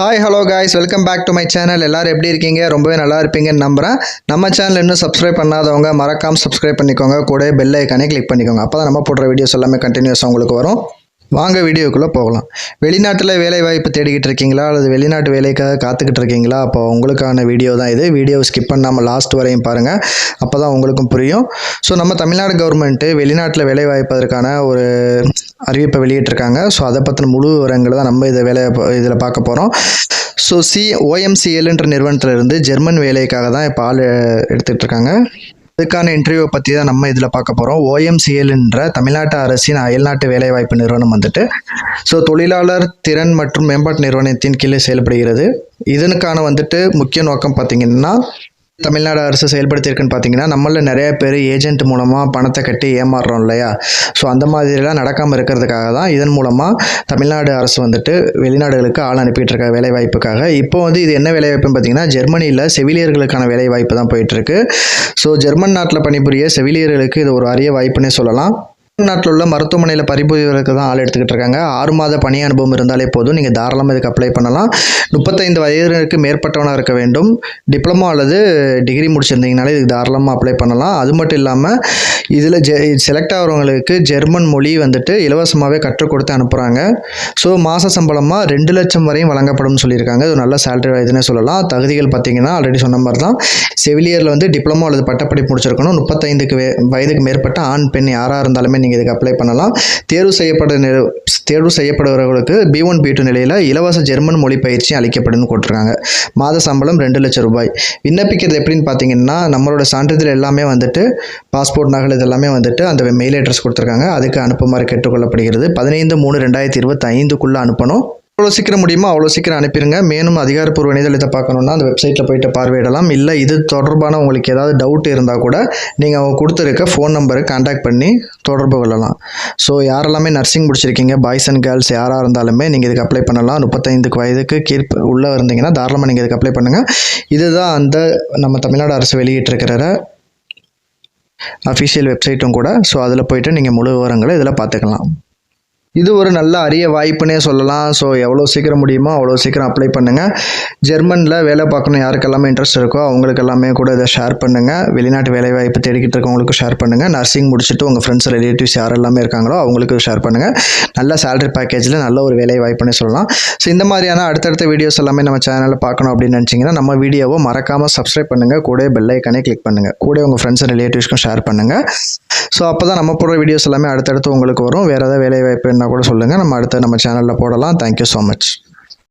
Hi hello guys welcome back to my channel எல்லோரும் எப்படி இருக்கீங்க? ரொம்பவே நல்லா இருப்பீங்கன்னு நம்புகிறேன் நம்ம சேனல் இன்னும் சப்ஸ்கிரைப் பண்ணாதவங்க மறக்காமல் சப்ஸ்கிரைப் பண்ணிக்கோங்க. கூட பெல் ஐக்கானே கிளிக் பண்ணிக்கோங்க. அப்போ தான் நம்ம போடுற வீடியோஸ் எல்லாமே கண்டினியூஸாக உங்களுக்கு வரும். வாங்க வீடியோக்குள்ளே போகலாம். வெளிநாட்டில் வேலை வாய்ப்பு தேடிக்கிட்டு இருக்கீங்களா? அல்லது வெளிநாட்டு வேலைக்காக காத்துக்கிட்டு இருக்கீங்களா? அப்போ உங்களுக்கான வீடியோ தான் இது. வீடியோ ஸ்கிப் பண்ணாமல் லாஸ்ட் வரையும் பாருங்கள் அப்போ தான் உங்களுக்கும் புரியும். ஸோ நம்ம தமிழ்நாடு கவர்மெண்ட்டு வெளிநாட்டில் வேலை வாய்ப்பதற்கான ஒரு அறிவிப்பை வெளியிட்டிருக்காங்க. ஸோ அதை பற்றின முழு விவரங்களை தான் நம்ம இதை வேலை இதில் பார்க்க போகிறோம் ஸோ சி ஓஎம்சிஎல்ன்ற நிறுவனத்திலிருந்து ஜெர்மன் வேலைக்காக தான் இப்போ ஆள் எடுத்துகிட்டு இருக்காங்க. இதுக்கான இன்டர்வியூ பற்றி தான் நம்ம இதில் பார்க்க போகிறோம் ஓஎம்சிஎல்ன்ற தமிழ்நாட்டு அரசின் அயல்நாட்டு வேலைவாய்ப்பு நிறுவனம் வந்துட்டு ஸோ தொழிலாளர் திறன் மற்றும் மேம்பாட்டு நிறுவனத்தின் கீழே செயல்படுகிறது. இதனுக்கான வந்துட்டு முக்கிய நோக்கம் பார்த்தீங்கன்னா தமிழ்நாடு அரசு செயல்படுத்தியிருக்குன்னு பார்த்தீங்கன்னா நம்மளில் நிறைய பேர் ஏஜென்ட் மூலமாக பணத்தை கட்டி ஏமாறுறோம் இல்லையா? ஸோ அந்த மாதிரிலாம் நடக்காமல் இருக்கிறதுக்காக தான் இதன் மூலமாக தமிழ்நாடு அரசு வந்துட்டு வெளிநாடுகளுக்கு ஆள் அனுப்பிட்டு இருக்க வேலைவாய்ப்புக்காக. இப்போ வந்து இது என்ன வேலை வாய்ப்புன்னு பார்த்தீங்கன்னா ஜெர்மனியில் செவிலியர்களுக்கான வேலைவாய்ப்பு தான் போயிட்டுருக்கு. ஸோ ஜெர்மன் நாட்டில் பணிபுரிய செவிலியர்களுக்கு இது ஒரு அரிய வாய்ப்புன்னே சொல்லலாம். நாட்டில் உள்ள மருத்துவமனையில் பரிபுரிவதற்கு தான் ஆள் எடுத்துக்கிட்டு இருக்காங்க. ஆறு மாத பணி அனுபவம் இருந்தாலே போதும். நீங்கள் தாராளமாக இதுக்கு அப்ளை பண்ணலாம். முப்பத்தைந்து வயதிற்கு மேற்பட்டவனாக இருக்க வேண்டும். டிப்ளமோ அல்லது டிகிரி முடிச்சிருந்தீங்கனாலே இதுக்கு தாராளமாக அப்ளை பண்ணலாம். அது மட்டும் இல்லாமல் இதில் ஜெ செலக்ட் ஆகிறவங்களுக்கு ஜெர்மன் மொழி வந்துட்டு இலவசமாகவே கற்றுக் கொடுத்து அனுப்புகிறாங்க ஸோ மாத சம்பளமாக ரெண்டு லட்சம் வரையும் வழங்கப்படும்னு சொல்லியிருக்காங்க. இது நல்ல சேலரி இதுன்னு சொல்லலாம். தகுதிகள் பார்த்தீங்கன்னா ஆல்ரெடி சொன்ன மாதிரி தான். செவிலியரில் வந்து டிப்ளமோ அல்லது பட்டப்படி முடிச்சிருக்கணும். முப்பத்தைந்துக்கு வயதுக்கு மேற்பட்ட ஆண் பெண் யாராக இருந்தாலுமே நீங்கள் இதுக்கு அப்ளை பண்ணலாம். தேர்வு செய்யப்பட தேர்வு செய்யப்படுறவர்களுக்கு பி ஒன் பி டூ நிலையில் இலவச ஜெர்மன் மொழி பயிற்சி அளிக்கப்படும் கொடுத்துருக்காங்க மாத சம்பளம் ரெண்டு லட்சம் ரூபாய். விண்ணப்பிக்கிறது எப்படின்னு பார்த்தீங்கன்னா நம்மளோட சான்றிதழ் எல்லாமே வந்துட்டு பாஸ்போர்ட் நகல் இதெல்லாமே வந்துட்டு அந்த மெயில் அட்ரஸ் கொடுத்துருக்காங்க. அதுக்கு அனுப்புமாறு கேட்டுக்கொள்ளப்படுகிறது. பதினைந்து மூணு ரெண்டாயிரத்தி இருபத்தி ஐந்துக்குள்ளே அனுப்பணும். எவ்வளோ சீக்கிரம் முடியுமோ அவ்வளோ சீக்கிரம் அனுப்பிடுங்க மேலும் அதிகாரப்பூர்வ இணையதளத்தை பார்க்கணுன்னா அந்த வெப்சைட்டில் போயிட்டு பார்வையிடலாம். இல்லை இது தொடர்பான உங்களுக்கு ஏதாவது டவுட் இருந்தால் கூட நீங்கள் அவங்க கொடுத்துருக்க ஃபோன் நம்பரை கான்டாக்ட் பண்ணி தொடர்பு கொள்ளலாம். ஸோ யாரெல்லாமே நர்சிங் முடிச்சிருக்கீங்க பாய்ஸ் அண்ட் கேர்ள்ஸ் யாராக இருந்தாலுமே நீங்கள் இதுக்கு அப்ளை பண்ணலாம். முப்பத்தைந்துக்கு வயதுக்கு கீழ் உள்ளே இருந்தீங்கன்னா தாராளமாக நீங்கள் இதுக்கு அப்ளை பண்ணுங்கள் இதுதான் அந்த நம்ம தமிழ்நாடு அரசு வெளியிட்டிருக்கிற அஃபிஷியல் வெப்சைட்டும் கூட. ஸோ அதில் போயிட்டு நீங்கள் முழு விவரங்களை இதில் பார்த்துக்கலாம். இது ஒரு நல்ல அரிய வாய்ப்புனே சொல்லலாம். ஸோ எவ்வளோ சீக்கிரம் முடியுமோ அவ்வளோ சீக்கிரம் அப்ளை பண்ணுங்கள் ஜெர்மனில் வேலை பார்க்கணும் யாருக்கெல்லாமே இன்ட்ரெஸ்ட் இருக்கோ அவங்களுக்கு எல்லாமே கூட இதை ஷேர் பண்ணுங்கள் வெளிநாட்டு வேலை வாய்ப்பு தேடிக்கிட்டு இருக்கவங்களுக்கு ஷேர் பண்ணுங்கள் நர்சிங் முடிச்சுட்டு உங்கள் ஃப்ரெண்ட்ஸ் ரிலேட்டிவ்ஸ் யார் எல்லாமே இருக்காங்களோ அவங்களுக்கு ஷேர் பண்ணுங்கள் நல்ல சேலரி பேக்கேஜில் நல்ல ஒரு வேலை வாய்ப்புனே சொல்லலாம். ஸோ இந்த மாதிரியான அடுத்தடுத்த வீடியோஸ் எல்லாமே நம்ம சேனலில் பார்க்கணும் அப்படின்னு நினச்சிங்கன்னா நம்ம வீடியோவை மறக்காமல் சப்ஸ்கிரைப் பண்ணுங்கள் கூட பெல் ஐக்கனே கிளிக் பண்ணுங்கள் கூட உங்கள் ஃப்ரெண்ட்ஸ் ரிலேட்டிவ்ஸ்க்கும் ஷேர் பண்ணுங்கள் ஸோ அப்போ தான் நம்ம போடுற வீடியோஸ் எல்லாமே அடுத்தடுத்து உங்களுக்கு வரும். வேறு ஏதாவது வேலை வாய்ப்பு என்ன கூட சொல்லுங்கள் நம்ம அடுத்த நம்ம சேனலில் போடலாம். Thank you so much